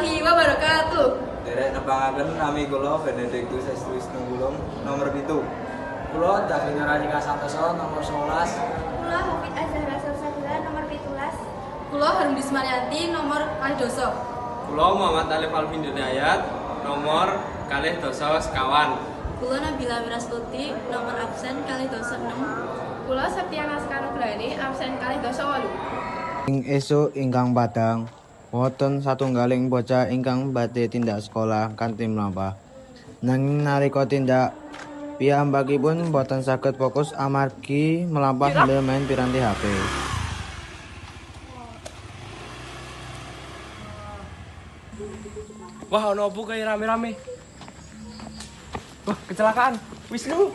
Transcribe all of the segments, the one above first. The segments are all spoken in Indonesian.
wabarakatuh. Derek nebangaken nami kula Benediktus Wisnu Gulung nomor 7. Kulo David Radika Santoso nomor 11. Kula Hafid Azhara Sabsabila nomor 17. Kulo Harum Dismaryanti nomor Kalidoso. Kulo Muhammad Alif Alvin Hidayat nomor kalih dosa sekawan. Kulo Nabila Wirastuti nomor absen Kalidoso 6. Kula Septiana Skanugrani absen kali dosa walu. Ing esuk ingkang padang wonten satunggaling bocah ingkang badhe tindak sekolah kanthi mlampah. Nanging nalika tindak piyambakipun boten saged fokus amargi melampah sambil main piranti HP. Wah, ono opo kayak rame-rame. Wah, kecelakaan. Wisnu.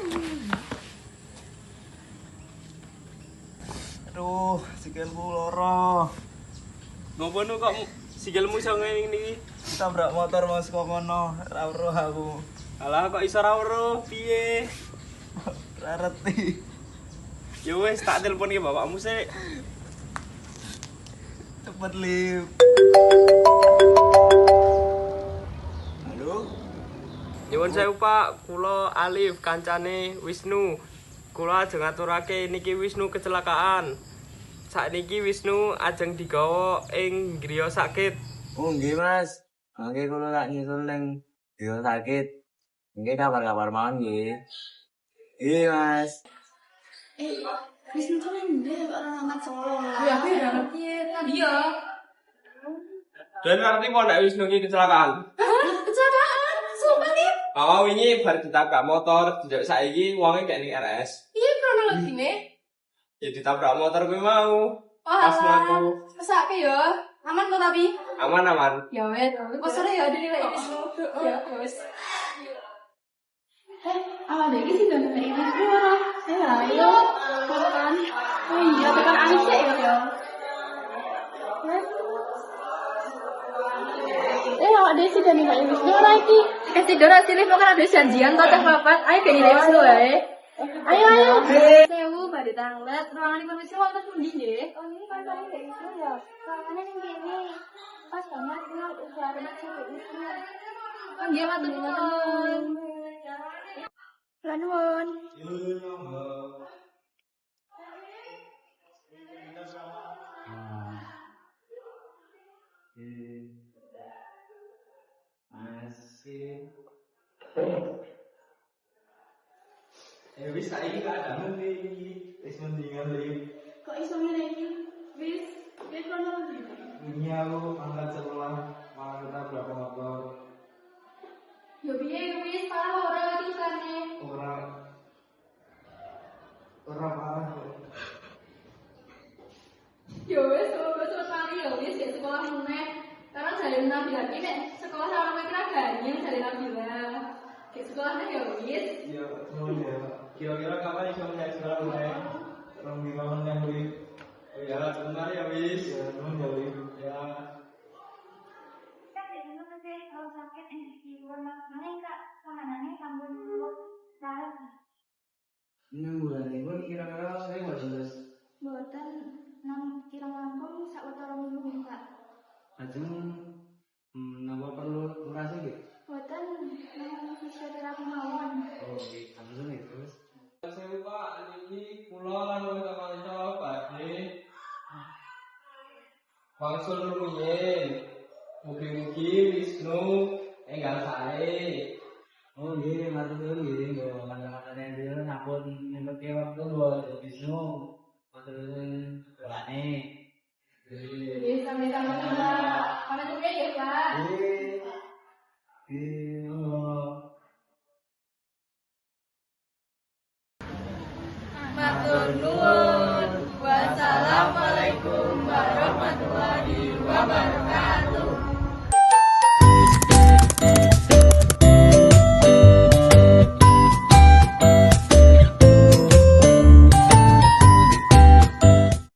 Aduh, sikilku loro. Ngopo nu kok sikilmu iso ngene iki? Tabrak motor kono, ora weruh aku. Alah kok iso ora weruh? Piye? Reti. Ya wis tak telepon ke bapakmu sik. Cepet lip. Halo. Nyuwun sewu Pak, kula Alif kancane Wisnu. Kula ajeng ngaturake niki Wisnu kecelakaan. Sakniki Wisnu ajeng digawa ing griya sakit. Oh nggih Mas. Mangke kula tak nyusul ning dia sakit. Nggih kabar-kabar mawon nggih. Iya Mas. Eh, Wisnu tuh ndek orang amat solo. Ya aku udah ngerti tadi ya. Dan ngerti kok nek Wisnu iki kecelakaan? Kecelakaan, sumpah nih. Oh, wingi bar ditabrak motor, dijak saiki wonge kayak ning RS. Iya kronologine. Ya ditabrak motor kuwi mau. Oh, Pas mlaku. Mesake ya. Aman kok tapi. Aman aman. Ya wes, kok sore ya dene lek Wisnu. Ya wes. Eh, awal deh sih udah ini semua. Eh, ayo, makan. Oh iya, tekan anis ya ya. Eh, awak deh sih udah nanya ini semua lagi. Kasih dora sini kok kan ada janjian kok teh papat. Ayo kayak ini Wisnu wae. Ayo, ayo. Sewu badhe tanglet, ruangan informasi wonten pundi nggih? Oh, ini pas lagi kayak gitu ya. Kawannya yang gini. Pas banget, kenal udah ada cewek itu. Nggih matur nuwun. Lanuan. Masih. Eh wis saiki keadaan iki wis mendingan lip. Kok iso ngene iki? Wis, kono lagi. Ini aku angkat sekolah malah ketabrak motor. Yo piye wis parah ora iki sane. Orang orang parah kok. Yo wis wis wis kali yo wis ya sekolah meneh. Karena dari Nabi lagi nek sekolah ora ono kira ganyen dari Nabi lah. Ke sekolah nek yo wis. Iya, nuhun ya. Kira-kira kapan menyang sekolah meneh? Rong dina meneh lip. Oh ya, sebentar ya wis. Ya, nuhun ya lip. Ya. Di kalau sakit di luar mana kak dulu. Ini bulan ini kira-kira saya nggak jelas. buatan enam langkung sak utara minggu kak. Ajeng wangsul rumiyin. Mugi-mugi Wisnu enggal sae. Oh iya, matur nuwun nggih, nggo kanca-kancane dhewe nyapun nyempekke waktu buat Wisnu. Matur nuwun dolane. Pamit ya, Pak. Matur nuwun. Wassalamualaikum warahmatullahi wabarakatuh.